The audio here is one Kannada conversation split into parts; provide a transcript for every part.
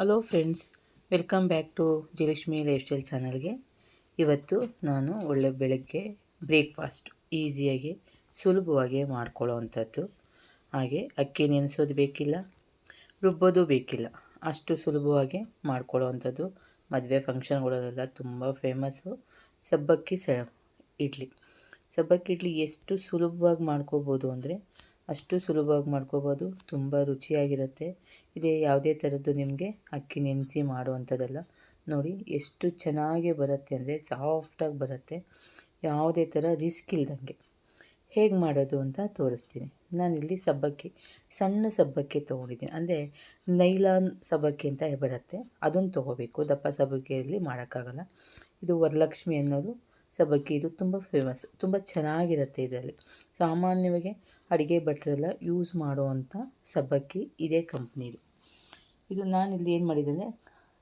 Hello friends welcome back to ಜಿಲಕ್ಷ್ಮಿ life style ಚಾನಲ್ಗೆ ಇವತ್ತು ನಾನು ಒಳ್ಳೆ ಬೆಳಗ್ಗೆ ಬ್ರೇಕ್ಫಾಸ್ಟ್ ಈಸಿಯಾಗಿ ಸುಲಭವಾಗಿ ಮಾಡ್ಕೊಳ್ಳೋ ಅಂಥದ್ದು ಹಾಗೆ ಅಕ್ಕಿ ನೆನೆಸೋದು ಬೇಕಿಲ್ಲ, ರುಬ್ಬೋದು ಬೇಕಿಲ್ಲ. ಅಷ್ಟು ಸುಲಭವಾಗಿ ಮಾಡ್ಕೊಳ್ಳೋ ಅಂಥದ್ದು ಮದುವೆ ಫಂಕ್ಷನ್ಗಳಲ್ಲೆಲ್ಲ ತುಂಬ ಫೇಮಸ್ಸು ಸಬ್ಬಕ್ಕಿ ಸ, ಇಡ್ಲಿ. ಸಬ್ಬಕ್ಕಿ ಇಡ್ಲಿ ಎಷ್ಟು ಸುಲಭವಾಗಿ ಮಾಡ್ಕೋಬೋದು ಅಂದರೆ ಅಷ್ಟು ಸುಲಭವಾಗಿ ಮಾಡ್ಕೋಬೋದು. ತುಂಬ ರುಚಿಯಾಗಿರುತ್ತೆ. ಇದೇ ಯಾವುದೇ ಥರದ್ದು ನಿಮಗೆ ಅಕ್ಕಿ ನೆನೆಸಿ ಮಾಡುವಂಥದ್ದಲ್ಲ. ನೋಡಿ ಎಷ್ಟು ಚೆನ್ನಾಗಿ ಬರುತ್ತೆ ಅಂದರೆ ಸಾಫ್ಟಾಗಿ ಬರುತ್ತೆ. ಯಾವುದೇ ಥರ ರಿಸ್ಕ್ ಇಲ್ದಂಗೆ. ಹೇಗೆ ಮಾಡೋದು ಅಂತ ತೋರಿಸ್ತೀನಿ. ನಾನಿಲ್ಲಿ ಸಬ್ಬಕ್ಕಿ, ಸಣ್ಣ ಸಬ್ಬಕ್ಕಿ ತೊಗೊಂಡಿದ್ದೀನಿ. ಅಂದರೆ ನೈಲಾನ್ ಸಬ್ಬಕ್ಕಿ ಅಂತ ಬರುತ್ತೆ. ಅದನ್ನು ತೊಗೋಬೇಕು. ದಪ್ಪ ಸಬ್ಬಕ್ಕಿಯಲ್ಲಿ ಮಾಡೋಕ್ಕಾಗಲ್ಲ. ಇದು ವರಲಕ್ಷ್ಮಿ ಅನ್ನೋದು. ಸಬ್ಬಕ್ಕಿ ಇದು ತುಂಬ ಫೇಮಸ್ ತುಂಬ ಚೆನ್ನಾಗಿರುತ್ತೆ ಇದರಲ್ಲಿ. ಸಾಮಾನ್ಯವಾಗಿ ಅಡುಗೆ ಭಟ್ರೆಲ್ಲ ಯೂಸ್ ಮಾಡುವಂಥ ಸಬ್ಬಕ್ಕಿ ಇದೇ ಕಂಪ್ನಿದು ಇದು. ನಾನಿಲ್ಲಿ ಏನು ಮಾಡಿದ್ದೇನೆ,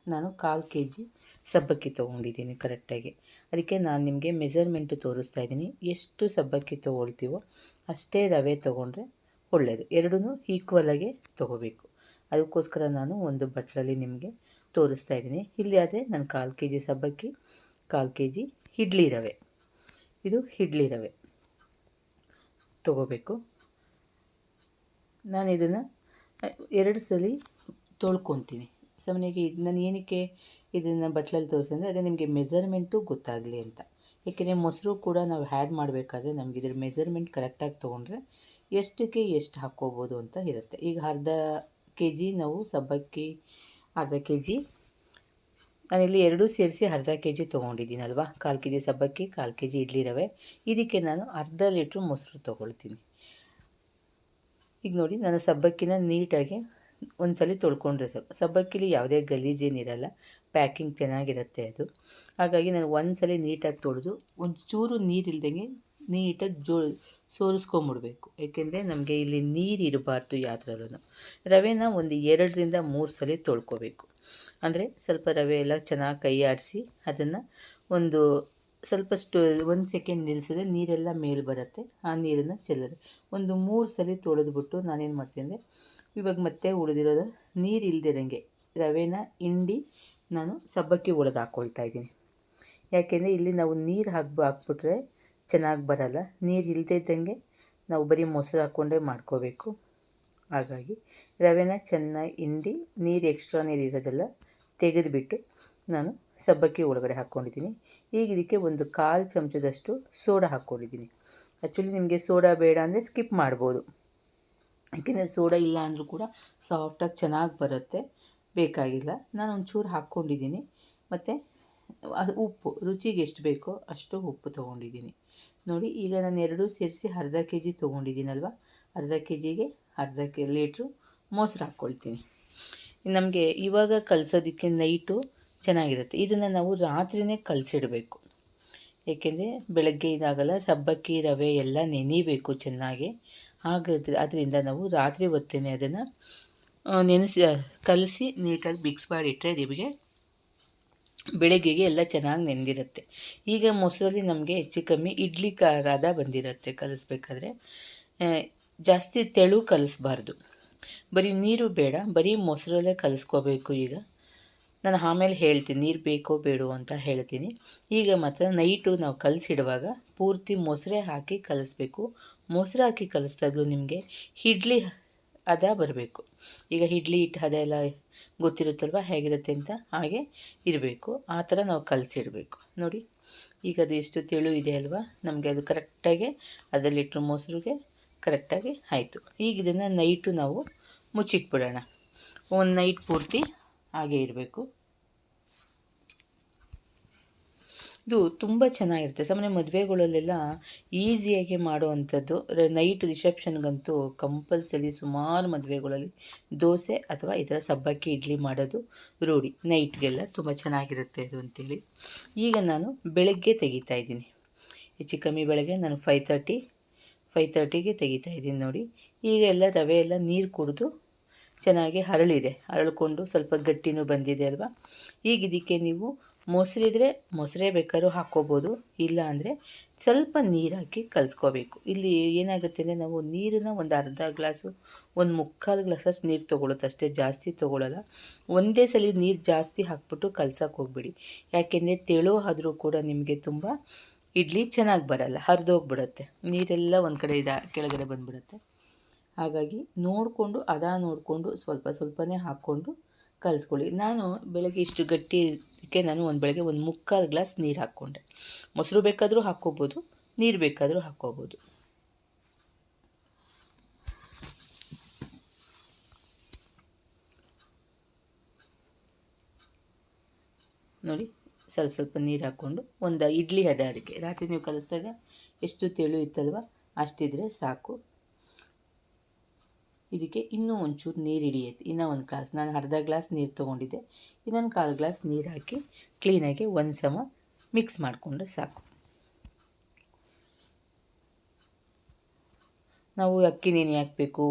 ನಾನು ಕಾಲು ಕೆ ಜಿ ಸಬ್ಬಕ್ಕಿ ತೊಗೊಂಡಿದ್ದೀನಿ ಕರೆಕ್ಟಾಗಿ ಅದಕ್ಕೆ ನಾನು ನಿಮಗೆ ಮೆಜರ್ಮೆಂಟು ತೋರಿಸ್ತಾ ಇದ್ದೀನಿ, ಎಷ್ಟು ಸಬ್ಬಕ್ಕಿ ತೊಗೊಳ್ತೀವೋ ಅಷ್ಟೇ ರವೆ ತೊಗೊಂಡ್ರೆ ಒಳ್ಳೆಯದು ಎರಡೂ ಈಕ್ವಲಾಗೆ ತೊಗೋಬೇಕು. ಅದಕ್ಕೋಸ್ಕರ ನಾನು ಒಂದು ಬಟ್ಲಲ್ಲಿ ನಿಮಗೆ ತೋರಿಸ್ತಾ ಇದ್ದೀನಿ. ಇಲ್ಲಿ ಆದರೆ ನಾನು ಕಾಲು ಕೆ ಜಿ ಸಬ್ಬಕ್ಕಿ ಕಾಲು ಕೆ ಜಿ ಇಡ್ಲಿ ರವೆ. ಇದು ಇಡ್ಲಿ ರವೆ. ತಗೋಬೇಕು. ನಾನು ಇದನ್ನು, ಎರಡು ಸಲ ತೊಳ್ಕೊತೀನಿ. ಸಾಮಾನ್ಯವಾಗಿ ನಾನು ಏನಕ್ಕೆ ಇದನ್ನು ಬಟ್ಲಲ್ಲಿ ತೋರಿಸಿದ್ರೆ ಅದೇ ನಿಮಗೆ ಮೆಜರ್ಮೆಂಟು ಗೊತ್ತಾಗಲಿ ಅಂತ. ಏಕೆಂದರೆ ಮೊಸರು ಕೂಡ ನಾವು ಹ್ಯಾಡ್ ಮಾಡಬೇಕಾದ್ರೆ ನಮಗೆ ಇದ್ರ ಮೆಜರ್ಮೆಂಟ್ ಕರೆಕ್ಟಾಗಿ ತೊಗೊಂಡ್ರೆ ಎಷ್ಟಕ್ಕೆ ಎಷ್ಟು ಹಾಕ್ಕೋಬೋದು ಅಂತ ಇರುತ್ತೆ. ಈಗ ಅರ್ಧ ಕೆ ಜಿ ನಾವು ಸಬ್ಬಕ್ಕಿ, ಅರ್ಧ ಕೆ ಜಿ ನಾನಿಲ್ಲಿ ಎರಡೂ ಸೇರಿಸಿ ಅರ್ಧ ಕೆ ಜಿ ತೊಗೊಂಡಿದ್ದೀನಲ್ವಾ? ಕಾಲು ಕೆ ಜಿ ಸಬ್ಬಕ್ಕಿ, ಕಾಲು ಕೆ ಜಿ ಇಡ್ಲಿ ರವೆ. ಇದಕ್ಕೆ ನಾನು ಅರ್ಧ ಲೀಟ್ರ್ ಮೊಸರು ತೊಗೊಳ್ತೀನಿ. ಈಗ ನೋಡಿ, ನಾನು ಸಬ್ಬಕ್ಕಿನ ನೀಟಾಗಿ ಒಂದು ಸಲ ತೊಳ್ಕೊಂಡ್ರೆ ಸಾಕು. ಸಬ್ಬಕ್ಕಿಲಿ ಯಾವುದೇ ಗಲೀಜೇನಿರಲ್ಲ ಪ್ಯಾಕಿಂಗ್ ಚೆನ್ನಾಗಿರುತ್ತೆ ಅದು. ಹಾಗಾಗಿ ನಾನು ಒಂದು ಸಲ ನೀಟಾಗಿ ತೊಳೆದು ಒಂದು ಚೂರು ನೀರಿಲ್ದಂಗೆ ನೀಟಾಗಿ ಜೋ, ಸೋರಿಸ್ಕೊಂಬಿಡ್ಬೇಕು. ಏಕೆಂದರೆ ನಮಗೆ ಇಲ್ಲಿ ನೀರು ಇರಬಾರ್ದು ಯಾವ್ದ್ರಲ್ಲೂ ರವೆನ ಒಂದು ಎರಡರಿಂದ ಮೂರು ಸಲ ತೊಳ್ಕೊಬೇಕು. ಅಂದರೆ ಸ್ವಲ್ಪ ರವೆ ಎಲ್ಲ ಚೆನ್ನಾಗಿ ಕೈ ಆಡಿಸಿ ಅದನ್ನು ಒಂದು ಸ್ವಲ್ಪ ಸ್ಟೋ ಒಂದು ಸೆಕೆಂಡ್ ನಿಲ್ಲಿಸಿದ್ರೆ ನೀರೆಲ್ಲ ಮೇಲೆ ಬರುತ್ತೆ. ಆ ನೀರನ್ನು ಚೆಲ್ಲದೆ ಒಂದು ಮೂರು ಸಲ ತೊಳೆದ್ಬಿಟ್ಟು ನಾನೇನು ಮಾಡ್ತೀನಿ ಅಂದರೆ ಇವಾಗ ಮತ್ತೆ ಉಳಿದಿರೋದು ನೀರು ಇಲ್ದಿರಂಗೆ ರವೆನ ಹಿಂಡಿ ನಾನು ಸಬ್ಬಕ್ಕಿ ಒಳಗೆ ಹಾಕ್ಕೊಳ್ತಾ ಇದ್ದೀನಿ. ಯಾಕೆಂದರೆ ಇಲ್ಲಿ ನಾವು ನೀರು ಹಾಕ್ಬಿ ಹಾಕ್ಬಿಟ್ರೆ ಚೆನ್ನಾಗಿ ಬರಲ್ಲ. ನೀರು ಇಲ್ಲದೇ ಇದ್ದಂಗೆ ನಾವು ಬರೀ ಮೊಸರು ಹಾಕ್ಕೊಂಡೇ ಮಾಡ್ಕೋಬೇಕು. ಹಾಗಾಗಿ ರವೆನ ಚೆನ್ನಾಗಿ ಹಿಂಡಿ, ನೀರು ಎಕ್ಸ್ಟ್ರಾ ನೀರು ಇರೋದೆಲ್ಲ ತೆಗೆದುಬಿಟ್ಟು ನಾನು ಸಬ್ಬಕ್ಕಿ ಒಳಗಡೆ ಹಾಕ್ಕೊಂಡಿದ್ದೀನಿ. ಈಗ ಇದಕ್ಕೆ ಒಂದು ಕಾಲು ಚಮಚದಷ್ಟು ಸೋಡಾ ಹಾಕ್ಕೊಂಡಿದ್ದೀನಿ. ಆ್ಯಕ್ಚುಲಿ ನಿಮಗೆ ಸೋಡಾ ಬೇಡ ಅಂದರೆ ಸ್ಕಿಪ್ ಮಾಡ್ಬೋದು. ಯಾಕೆಂದರೆ ಸೋಡಾ ಇಲ್ಲ ಅಂದರೂ ಕೂಡ ಸಾಫ್ಟಾಗಿ ಚೆನ್ನಾಗಿ ಬರುತ್ತೆ, ಬೇಕಾಗಿಲ್ಲ. ನಾನು ಒಂಚೂರು ಹಾಕ್ಕೊಂಡಿದ್ದೀನಿ. ಮತ್ತು ಅದು ಉಪ್ಪು, ರುಚಿಗೆ ಎಷ್ಟು ಬೇಕೋ ಅಷ್ಟು ಉಪ್ಪು ತೊಗೊಂಡಿದ್ದೀನಿ. ನೋಡಿ, ಈಗ ನಾನು ಎರಡೂ ಸೇರಿಸಿ ಅರ್ಧ ಕೆ ಜಿ ತೊಗೊಂಡಿದ್ದೀನಲ್ವ? ಅರ್ಧ ಕೆ ಜಿಗೆ ಅರ್ಧ ಕೆ ಲೀಟ್ರು ಮೊಸರು ಹಾಕ್ಕೊಳ್ತೀನಿ. ನಮಗೆ ಇವಾಗ ಕಲಸೋದಕ್ಕೆ ನೈಟು ಚೆನ್ನಾಗಿರುತ್ತೆ. ಇದನ್ನು ನಾವು ರಾತ್ರಿಯೇ ಕಲಸಿಡಬೇಕು. ಏಕೆಂದರೆ ಬೆಳಗ್ಗೆ ಇದಾಗಲ್ಲ, ಸಬ್ಬಕ್ಕಿ, ರವೆ ಎಲ್ಲ ನೆನಿಬೇಕು ಚೆನ್ನಾಗಿ. ಹಾಗಾದ್ರೆ ಅದರಿಂದ ನಾವು ರಾತ್ರಿ ಹೊತ್ತೇನೆ ಅದನ್ನು ನೆನೆಸಿ ಕಲಸಿ ನೀಟಾಗಿ ಮಿಕ್ಸ್ ಮಾಡಿಟ್ಟರೆ ನಿಮಗೆ ಬೆಳಗ್ಗೆಗೆ ಎಲ್ಲ ಚೆನ್ನಾಗಿ ನೆಂದಿರುತ್ತೆ. ಈಗ ಮೊಸರಲ್ಲಿ ನಮಗೆ ಹೆಚ್ಚು ಕಮ್ಮಿ ಇಡ್ಲಿ ಖಾರದ ಬಂದಿರುತ್ತೆ ಕಲಿಸ್ಬೇಕಾದ್ರೆ. ಜಾಸ್ತಿ ತೆಳು ಕಲಿಸ್ಬಾರ್ದು. ಬರೀ ನೀರು ಬೇಡ, ಬರೀ ಮೊಸರಲ್ಲೇ ಕಲಿಸ್ಕೋಬೇಕು ಈಗ. ನಾನು ಆಮೇಲೆ ಹೇಳ್ತೀನಿ, ನೀರು ಬೇಕೋ ಬೇಡೋ ಅಂತ ಹೇಳ್ತೀನಿ. ಈಗ ಮಾತ್ರ ನೈಟು ನಾವು ಕಲಸಿಡುವಾಗ ಪೂರ್ತಿ ಮೊಸರೆ ಹಾಕಿ ಕಲಿಸ್ಬೇಕು. ಮೊಸರು ಹಾಕಿ ಕಲಿಸ್ದಾಗಲೂ ನಿಮಗೆ ಇಡ್ಲಿ ಹದ ಬರಬೇಕು. ಈಗ ಇಡ್ಲಿ ಹಿಟ್ಟು ಹದ ಎಲ್ಲ ಗೊತ್ತಿರುತ್ತಲ್ವ, ಹೇಗಿರುತ್ತೆ ಅಂತ ಹಾಗೆ ಇರಬೇಕು. ಆ ಥರ ನಾವು ಕಲಸಿಡಬೇಕು. ನೋಡಿ, ಈಗ ಅದು ಎಷ್ಟು ತೆಳು ಇದೆ ಅಲ್ವಾ, ನಮಗೆ ಅದು ಕರೆಕ್ಟಾಗಿ ಅದರಲ್ಲಿಟ್ಟರು ಮೊಸರಿಗೆ ಕರೆಕ್ಟಾಗಿ ಆಯಿತು. ಈಗ ಇದನ್ನು ನೈಟು ನಾವು ಮುಚ್ಚಿಟ್ಬಿಡೋಣ. ಒಂದು ನೈಟ್ ಪೂರ್ತಿ ಹಾಗೆ ಇರಬೇಕು. ಇದು ತುಂಬ ಚೆನ್ನಾಗಿರುತ್ತೆ. ಸಾಮಾನ್ಯ ಮದುವೆಗಳಲ್ಲೆಲ್ಲ ಈಸಿಯಾಗಿ ಮಾಡುವಂಥದ್ದು. ನೈಟ್ ರಿಸೆಪ್ಷನ್ಗಂತೂ ಕಂಪಲ್ಸರಿ ಸುಮಾರು ಮದುವೆಗಳಲ್ಲಿ ದೋಸೆ ಅಥವಾ ಈ ಥರ ಸಬ್ಬಕ್ಕಿ, ಇಡ್ಲಿ ಮಾಡೋದು ರೂಢಿ. ನೈಟ್ಗೆಲ್ಲ ತುಂಬ ಚೆನ್ನಾಗಿರುತ್ತೆ ಅದು ಅಂತೇಳಿ. ಈಗ ನಾನು ಬೆಳಗ್ಗೆ ತೆಗಿತಾ ಇದ್ದೀನಿ. ಹೆಚ್ಚು ಕಮ್ಮಿ ಬೆಳಗ್ಗೆ ನಾನು ಫೈವ್ ತರ್ಟಿ ಫೈವ್ ತರ್ಟಿಗೆ ತೆಗಿತಾ ಇದ್ದೀನಿ ನೋಡಿ. ಈಗ ಎಲ್ಲ ರವೆ ಎಲ್ಲ ನೀರು ಕುಡಿದು ಚೆನ್ನಾಗಿ ಹರಳಿದೆ. ಹರಳ್ಕೊಂಡು ಸ್ವಲ್ಪ ಗಟ್ಟಿನೂ ಬಂದಿದೆ ಅಲ್ವಾ? ಈಗ ಇದಕ್ಕೆ ನೀವು ಮೊಸರಿದ್ರೆ ಮೊಸರೇ ಬೇಕಾದ್ರೂ ಹಾಕ್ಕೋಬೋದು. ಇಲ್ಲ ಅಂದರೆ ಸ್ವಲ್ಪ ನೀರು ಹಾಕಿ ಕಲಿಸ್ಕೋಬೇಕು. ಇಲ್ಲಿ ಏನಾಗುತ್ತೆ ಅಂದರೆ ನಾವು ನೀರನ್ನ ಒಂದು ಅರ್ಧ ಗ್ಲಾಸು, ಒಂದು ಮುಕ್ಕಾಲು ಗ್ಲಾಸಷ್ಟು ನೀರು ತೊಗೊಳುತ್ತೆ ಅಷ್ಟೇ ಜಾಸ್ತಿ ತೊಗೊಳ್ಳಲ್ಲ ಒಂದೇ ಸಲ ನೀರು ಜಾಸ್ತಿ ಹಾಕ್ಬಿಟ್ಟು ಕಲ್ಸಕ್ಕೆ ಹೋಗ್ಬೇಡಿ. ಯಾಕೆಂದರೆ ತೆಳು ಆದರೂ ಕೂಡ ನಿಮಗೆ ತುಂಬ ಇಡ್ಲಿ ಚೆನ್ನಾಗಿ ಬರಲ್ಲ, ಹರಿದೋಗ್ಬಿಡುತ್ತೆ. ನೀರೆಲ್ಲ ಒಂದು ಕಡೆ ಇದು, ಕೆಳಗಡೆ ಬಂದುಬಿಡುತ್ತೆ. ಹಾಗಾಗಿ ನೋಡಿಕೊಂಡು, ಅದ ನೋಡಿಕೊಂಡು, ಸ್ವಲ್ಪ ಸ್ವಲ್ಪನೇ ಹಾಕ್ಕೊಂಡು ಕಲಿಸ್ಕೊಳ್ಳಿ. ನಾನು ಬೆಳಗ್ಗೆ ಇಷ್ಟು ಗಟ್ಟಿಗೆ ನಾನು ಒಂದು ಬೆಳಗ್ಗೆ ಒಂದು ಮುಕ್ಕಾಲು ಗ್ಲಾಸ್ ನೀರು ಹಾಕ್ಕೊಂಡೆ. ಮೊಸರು ಬೇಕಾದರೂ ಹಾಕ್ಕೋಬೋದು, ನೀರು ಬೇಕಾದರೂ ಹಾಕ್ಕೋಬೋದು. ನೋಡಿ. ಸ್ವಲ್ಪ ಸ್ವಲ್ಪ ನೀರು ಹಾಕ್ಕೊಂಡು ಒಂದು ಇಡ್ಲಿ ಅದ ಅದಕ್ಕೆ ರಾತ್ರಿ ನೀವು ಕಲಿಸಿದಾಗ ಎಷ್ಟು ತೆಳು ಇತ್ತಲ್ವ ಅಷ್ಟಿದ್ರೆ ಸಾಕು. ಇದಕ್ಕೆ ಇನ್ನೂ ಒಂಚೂರು ನೀರು ಹಿಡಿಯುತ್ತೆ. ಇನ್ನೂ ಒಂದು ಗ್ಲಾಸ್. ನಾನು ಅರ್ಧ ಗ್ಲಾಸ್ ನೀರು ತೊಗೊಂಡಿದ್ದೆ. ಇನ್ನೊಂದು ಕಾಲು ಗ್ಲಾಸ್ ನೀರು ಹಾಕಿ ಕ್ಲೀನಾಗಿ ಒಂದು ಸಮ ಮಿಕ್ಸ್ ಮಾಡಿಕೊಂಡ್ರೆ ಸಾಕು. ನಾವು ಅಕ್ಕಿ ನೆನೆ ಹಾಕಬೇಕು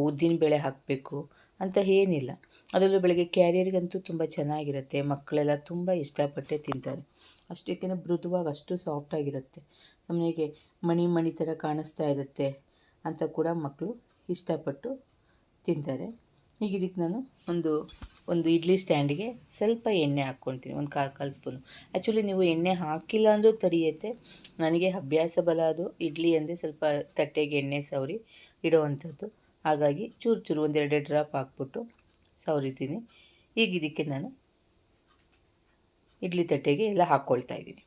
ಬೇಳೆ ಹಾಕಬೇಕು ಅಂತ ಏನಿಲ್ಲ. ಅದರಲ್ಲೂ ಬೆಳಗ್ಗೆ ಕ್ಯಾರಿಯರ್ಗಂತೂ ತುಂಬ ಚೆನ್ನಾಗಿರುತ್ತೆ. ಮಕ್ಕಳೆಲ್ಲ ತುಂಬ ಇಷ್ಟಪಟ್ಟೆ ತಿಂತಾರೆ. ಅಷ್ಟು ಏಕೆಂದರೆ ಮೃದುವಾಗಿ ಅಷ್ಟು ಸಾಫ್ಟಾಗಿರುತ್ತೆ ನಮಗೆ ಮಣಿ ಮಣಿ ಥರ ಕಾಣಿಸ್ತಾ ಇರುತ್ತೆ ಅಂತ ಕೂಡ ಮಕ್ಕಳು ಇಷ್ಟಪಟ್ಟು ತಿಂತಾರೆ. ಈಗ ಇದಕ್ಕೆ ನಾನು ಒಂದು ಒಂದು ಇಡ್ಲಿ ಸ್ಟ್ಯಾಂಡಿಗೆ ಸ್ವಲ್ಪ ಎಣ್ಣೆ ಹಾಕ್ಕೊಳ್ತೀನಿ. ಒಂದು ಕಾಲು ಕಾಲು ಸ್ಪೂನು. ಆ್ಯಕ್ಚುಲಿ ನೀವು ಎಣ್ಣೆ ಹಾಕಿಲ್ಲ ಅಂದರೂ ತಡಿಯುತ್ತೆ. ನನಗೆ ಅಭ್ಯಾಸ ಬಲ ಅದು. ಇಡ್ಲಿ ಅಂದರೆ ಸ್ವಲ್ಪ ತಟ್ಟೆಗೆ ಎಣ್ಣೆ ಸವರಿ. ಇಡೋವಂಥದ್ದು. ಹಾಗಾಗಿ ಚೂರು ಚೂರು ಒಂದೆರಡು ಡ್ರಾಪ್ ಹಾಕ್ಬಿಟ್ಟು ಸವರಿತೀನಿ. ಈಗ ಇದಕ್ಕೆ ನಾನು ಇಡ್ಲಿ ತಟ್ಟೆಗೆ ಎಲ್ಲ ಹಾಕ್ಕೊಳ್ತಾ ಇದ್ದೀನಿ.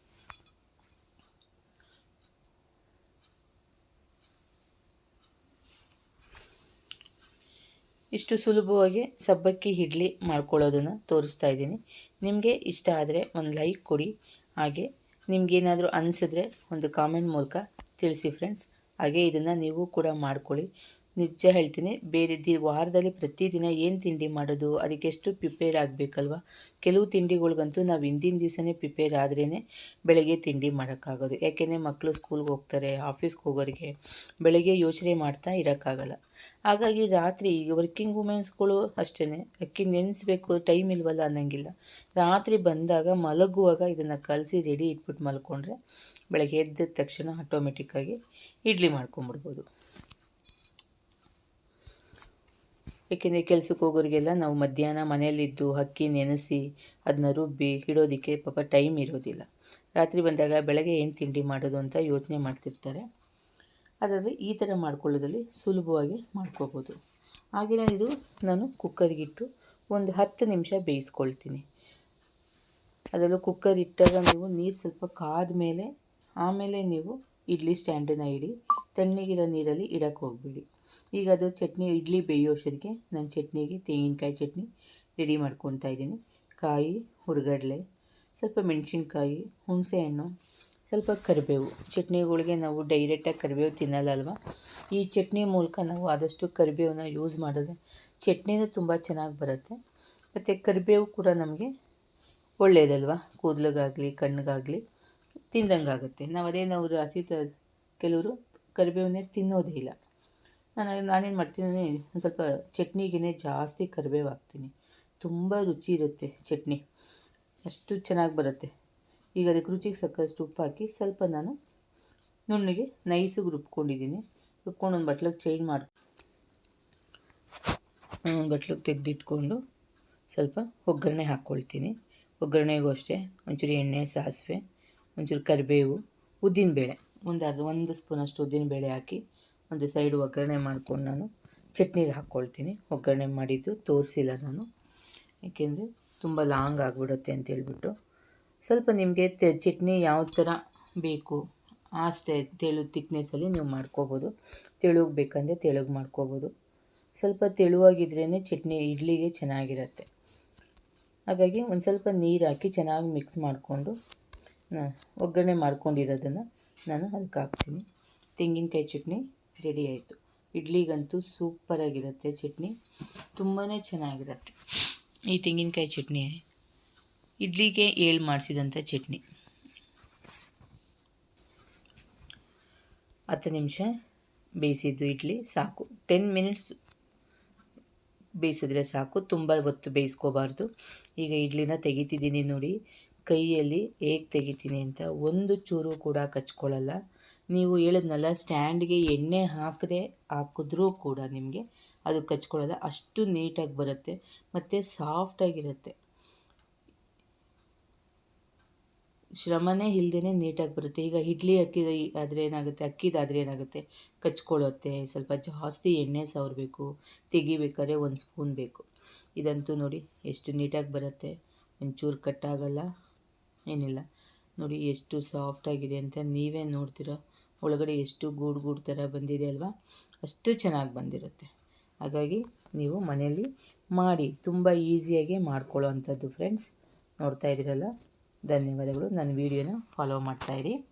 ಇಷ್ಟು ಸುಲಭವಾಗಿ ಸಬ್ಬಕ್ಕಿ ಇಡ್ಲಿ ಮಾಡ್ಕೊಳ್ಳೋದನ್ನು ತೋರಿಸ್ತಾ ಇದ್ದೀನಿ. ನಿಮಗೆ ಇಷ್ಟ ಆದರೆ ಒಂದು ಲೈಕ್ ಕೊಡಿ. ಹಾಗೆ ನಿಮಗೇನಾದರೂ ಅನಿಸಿದ್ರೆ ಒಂದು ಕಾಮೆಂಟ್ ಮೂಲಕ ತಿಳಿಸಿ ಫ್ರೆಂಡ್ಸ್. ಹಾಗೆ ಇದನ್ನು ನೀವು ಕೂಡ ಮಾಡ್ಕೊಳ್ಳಿ. ನಿಜ ಹೇಳ್ತೀನಿ, ಬೇರೆ ದಿ, ವಾರದಲ್ಲಿ ಪ್ರತಿದಿನ ಏನು ತಿಂಡಿ ಮಾಡೋದು, ಅದಕ್ಕೆ ಎಷ್ಟು ಪ್ರಿಪೇರ್ ಆಗಬೇಕಲ್ವ? ಕೆಲವು ತಿಂಡಿಗಳಿಗಂತೂ ನಾವು ಹಿಂದಿನ ದಿವಸನೇ ಪ್ರಿಪೇರ್ ಆದ್ರೇ ಬೆಳಗ್ಗೆ ತಿಂಡಿ ಮಾಡೋಕ್ಕಾಗೋದು. ಯಾಕೆಂದರೆ ಮಕ್ಕಳು ಸ್ಕೂಲ್ಗೆ ಹೋಗ್ತಾರೆ ಆಫೀಸ್ಗೆ ಹೋಗೋರಿಗೆ ಬೆಳಗ್ಗೆ ಯೋಚನೆ ಮಾಡ್ತಾ ಇರೋಕ್ಕಾಗಲ್ಲ. ಹಾಗಾಗಿ ರಾತ್ರಿ ಈಗ ವರ್ಕಿಂಗ್ ವುಮೆನ್ಸ್ಗಳು ಅಷ್ಟೇ ಅಕ್ಕಿ ನೆನೆಸ್ಬೇಕು ಟೈಮ್ ಇಲ್ವಲ್ಲ ಅನ್ನೋಂಗಿಲ್ಲ. ರಾತ್ರಿ ಬಂದಾಗ ಮಲಗುವಾಗ ಇದನ್ನು ಕಲಸಿ ರೆಡಿ ಇಟ್ಬಿಟ್ಟು ಮಲ್ಕೊಂಡ್ರೆ ಬೆಳಗ್ಗೆ ಎದ್ದ ತಕ್ಷಣ ಆಟೋಮೆಟಿಕ್ಕಾಗಿ ಇಡ್ಲಿ ಮಾಡ್ಕೊಂಬಿಡ್ಬೋದು ಏಕೆಂದರೆ ಕೆಲಸಕ್ಕೆ ಹೋಗೋರಿಗೆಲ್ಲ ನಾವು ಮಧ್ಯಾಹ್ನ ಮನೆಯಲ್ಲಿದ್ದು ಅಕ್ಕಿ ನೆನೆಸಿ ಅದನ್ನ ರುಬ್ಬಿ ಇಡೋದಕ್ಕೆ ಪಾಪ ಟೈಮ್ ಇರೋದಿಲ್ಲ. ರಾತ್ರಿ ಬಂದಾಗ ಬೆಳಗ್ಗೆ ಏನು ತಿಂಡಿ ಮಾಡೋದು ಅಂತ ಯೋಚನೆ ಮಾಡ್ತಿರ್ತಾರೆ. ಅದರಲ್ಲಿ ಈ ಥರ ಮಾಡ್ಕೊಳ್ಳೋದ್ರಲ್ಲಿ ಸುಲಭವಾಗಿ ಮಾಡ್ಕೋಬೋದು. ಹಾಗೆಯೇ ಇದು ನಾನು ಕುಕ್ಕರ್ಗಿಟ್ಟು ಒಂದು ಹತ್ತು ನಿಮಿಷ ಬೇಯಿಸ್ಕೊಳ್ತೀನಿ. ಅದರಲ್ಲೂ ಕುಕ್ಕರ್ ಇಟ್ಟಾಗ ನೀವು ನೀರು ಸ್ವಲ್ಪ ಕಾದ ಮೇಲೆ ಆಮೇಲೆ ನೀವು ಇಡ್ಲಿ ಸ್ಟ್ಯಾಂಡನ್ನು ಇಡಿ ತಣ್ಣಗಿರೋ ನೀರಲ್ಲಿ ಇಡಕ್ಕೆ ಹೋಗ್ಬೇಡಿ. ಈಗ ಅದು ಚಟ್ನಿ, ಇಡ್ಲಿ ಬೇಯೋಷ್ಟೊತ್ತಿಗೆ ನಾನು ಚಟ್ನಿಗೆ ತೆಂಗಿನಕಾಯಿ ಚಟ್ನಿ ರೆಡಿ ಮಾಡ್ಕೊತಾ ಇದ್ದೀನಿ. ಕಾಯಿ, ಹುರ್ಗಡ್ಲೆ, ಸ್ವಲ್ಪ ಮೆಣಸಿನ್ಕಾಯಿ, ಹುಣಸೆಹಣ್ಣು, ಸ್ವಲ್ಪ ಕರಿಬೇವು. ಚಟ್ನಿಗಳಿಗೆ ನಾವು ಡೈರೆಕ್ಟಾಗಿ ಕರಿಬೇವು ತಿನ್ನಲ್ಲ ಈ ಚಟ್ನಿ ಮೂಲಕ ನಾವು ಆದಷ್ಟು ಕರಿಬೇವನ್ನ ಯೂಸ್ ಮಾಡಿದ್ರೆ ಚಟ್ನಿನೂ ತುಂಬ ಚೆನ್ನಾಗಿ ಬರುತ್ತೆ. ಮತ್ತು ಕರಿಬೇವು ಕೂಡ ನಮಗೆ ಒಳ್ಳೆಯದಲ್ವ ಕೂದಲಿಗಾಗಲಿ ಕಣ್ಣಿಗಾಗಲಿ ತಿಂದಂಗಾಗುತ್ತೆ. ನಾವು ಅದೇ ನಾವು ಹಸಿ ತ, ಕೆಲವರು ಕರಿಬೇವನ್ನೇ ತಿನ್ನೋದೇ ಇಲ್ಲ. ನಾನು ನಾನೇನು ಮಾಡ್ತೀನಿ, ಒಂದು ಸ್ವಲ್ಪ ಚಟ್ನಿಗೇ ಜಾಸ್ತಿ ಕರಿಬೇವು ಹಾಕ್ತೀನಿ. ತುಂಬ ರುಚಿ ಇರುತ್ತೆ ಚಟ್ನಿ. ಅಷ್ಟು ಚೆನ್ನಾಗಿ ಬರುತ್ತೆ. ಈಗ ಅದಕ್ಕೆ ರುಚಿಗೆ ಸಾಕಷ್ಟು ಉಪ್ಪು ಹಾಕಿ ಸ್ವಲ್ಪ ನಾನು ನುಣ್ಣಗೆ ನೈಸಿಗೆ ರುಬ್ಕೊಂಡಿದ್ದೀನಿ. ರುಬ್ಕೊಂಡು ಒಂದು ಬಟ್ಲಿಗೆ ಚೇಂಜ್ ಮಾಡಿ, ಒಂದು ಬಟ್ಲಿಗೆ ತೆಗೆದಿಟ್ಕೊಂಡು ಸ್ವಲ್ಪ ಒಗ್ಗರಣೆ ಹಾಕ್ಕೊಳ್ತೀನಿ ಒಗ್ಗರಣೆಗೂ ಅಷ್ಟೇ, ಒಂಚೂರು ಎಣ್ಣೆ, ಸಾಸಿವೆ ಒಂಚೂರು ಕರಿಬೇವು ಉದ್ದಿನಬೇಳೆ ಒಂದು ಅರ್ಧ ಒಂದು ಸ್ಪೂನಷ್ಟು ಉದ್ದಿನಬೇಳೆ ಹಾಕಿ ಒಂದು ಸೈಡ್ ಒಗ್ಗರಣೆ ಮಾಡ್ಕೊಂಡು ನಾನು ಚಟ್ನಿಗೆ ಹಾಕ್ಕೊಳ್ತೀನಿ. ಒಗ್ಗರಣೆ ಮಾಡಿದ್ದು ತೋರಿಸಿಲ್ಲ ನಾನು. ಏಕೆಂದರೆ ತುಂಬ ಲಾಂಗ್ ಆಗಿಬಿಡುತ್ತೆ ಅಂತೇಳ್ಬಿಟ್ಟು ಸ್ವಲ್ಪ ನಿಮಗೆ ಚಟ್ನಿ ಯಾವ ಥರ ಬೇಕು ಅಷ್ಟೇ ತೆಳು ತಿಕ್ನೆಸ್ಸಲ್ಲಿ ನೀವು ಮಾಡ್ಕೋಬೋದು. ತೆಳುಗೆ ಬೇಕಂದರೆ ತೆಳುಗೆ ಮಾಡ್ಕೋಬೋದು. ಸ್ವಲ್ಪ ತೆಳುವಾಗಿದ್ರೇ ಚಟ್ನಿ ಇಡ್ಲಿಗೆ ಚೆನ್ನಾಗಿರುತ್ತೆ. ಹಾಗಾಗಿ ಒಂದು ಸ್ವಲ್ಪ ನೀರು ಹಾಕಿ ಚೆನ್ನಾಗಿ ಮಿಕ್ಸ್ ಮಾಡಿಕೊಂಡು ಒಗ್ಗರಣೆ ಮಾಡ್ಕೊಂಡಿರೋದನ್ನು ನಾನು ಅದಕ್ಕೆ ಹಾಕ್ತೀನಿ. ತೆಂಗಿನಕಾಯಿ ಚಟ್ನಿ ರೆಡಿ ಆಯಿತು. ಇಡ್ಲಿಗಂತೂ ಸೂಪರಾಗಿರುತ್ತೆ ಚಟ್ನಿ. ತುಂಬಾ ಚೆನ್ನಾಗಿರುತ್ತೆ ಈ ತೆಂಗಿನಕಾಯಿ ಚಟ್ನಿ. ಇಡ್ಲಿಗೆ ಏಳು ಮಾಡಿಸಿದಂಥ ಚಟ್ನಿ. ಹತ್ತು ನಿಮಿಷ ಬೇಯಿಸಿದ್ದು ಇಡ್ಲಿ ಸಾಕು. ಟೆನ್ ಮಿನಿಟ್ಸ್ ಬೇಯಿಸಿದ್ರೆ ಸಾಕು. ತುಂಬ ಹೊತ್ತು ಬೇಯಿಸ್ಕೋಬಾರ್ದು. ಈಗ ಇಡ್ಲಿನ ತೆಗಿತಿದ್ದೀನಿ ನೋಡಿ. ಕೈಯಲ್ಲಿ ಹೇಗೆ ತೆಗಿತೀನಿ ಅಂತ ಒಂದು ಚೂರು ಕೂಡ ಕಚ್ಕೊಳ್ಳಲ್ಲ. ನೀವು ಹೇಳಿದ್ನಲ್ಲ, ಸ್ಟ್ಯಾಂಡ್ಗೆ ಎಣ್ಣೆ ಹಾಕದೆ ಹಾಕಿದ್ರೂ ಕೂಡ ನಿಮಗೆ ಅದು ಕಚ್ಕೊಳ್ಳಲ್ಲ. ಅಷ್ಟು ನೀಟಾಗಿ ಬರುತ್ತೆ, ಮತ್ತು ಸಾಫ್ಟಾಗಿರುತ್ತೆ ಶ್ರಮನೇ ಇಲ್ಲದೇ ನೀಟಾಗಿ ಬರುತ್ತೆ. ಈಗ ಇಡ್ಲಿ ಅಕ್ಕಿ ಆದರೆ ಏನಾಗುತ್ತೆ, ಅಕ್ಕಿದಾದರೆ ಏನಾಗುತ್ತೆ, ಕಚ್ಕೊಳ್ಳುತ್ತೆ. ಸ್ವಲ್ಪ ಜಾಸ್ತಿ ಎಣ್ಣೆ ಸವರಬೇಕು, ತೆಗಿಬೇಕಾದ್ರೆ ಒಂದು ಸ್ಪೂನ್ ಬೇಕು. ಇದಂತೂ ನೋಡಿ, ಎಷ್ಟು ನೀಟಾಗಿ ಬರುತ್ತೆ. ಒಂಚೂರು ಕಟ್ಟಾಗಲ್ಲ ಏನಿಲ್ಲ. ನೋಡಿ ಎಷ್ಟು ಸಾಫ್ಟಾಗಿದೆ ಅಂತ ನೀವೇ ನೋಡ್ತೀರ. ಒಳಗಡೆ ಎಷ್ಟು ಗೂಡು ಗೂಡು ಥರ ಬಂದಿದೆ ಅಲ್ವಾ? ಅಷ್ಟು ಚೆನ್ನಾಗಿ ಬಂದಿರುತ್ತೆ. ಹಾಗಾಗಿ ನೀವು ಮನೆಯಲ್ಲಿ ಮಾಡಿ, ತುಂಬ ಈಸಿಯಾಗಿ ಮಾಡ್ಕೊಳ್ಳೋ ಅಂಥದ್ದು ಫ್ರೆಂಡ್ಸ್ ನೋಡ್ತಾ ಇದ್ದೀರಲ್ಲ? ಧನ್ಯವಾದಗಳು. ನನ್ನ ವೀಡಿಯೋನ ಫಾಲೋ ಮಾಡ್ತಾಯಿರಿ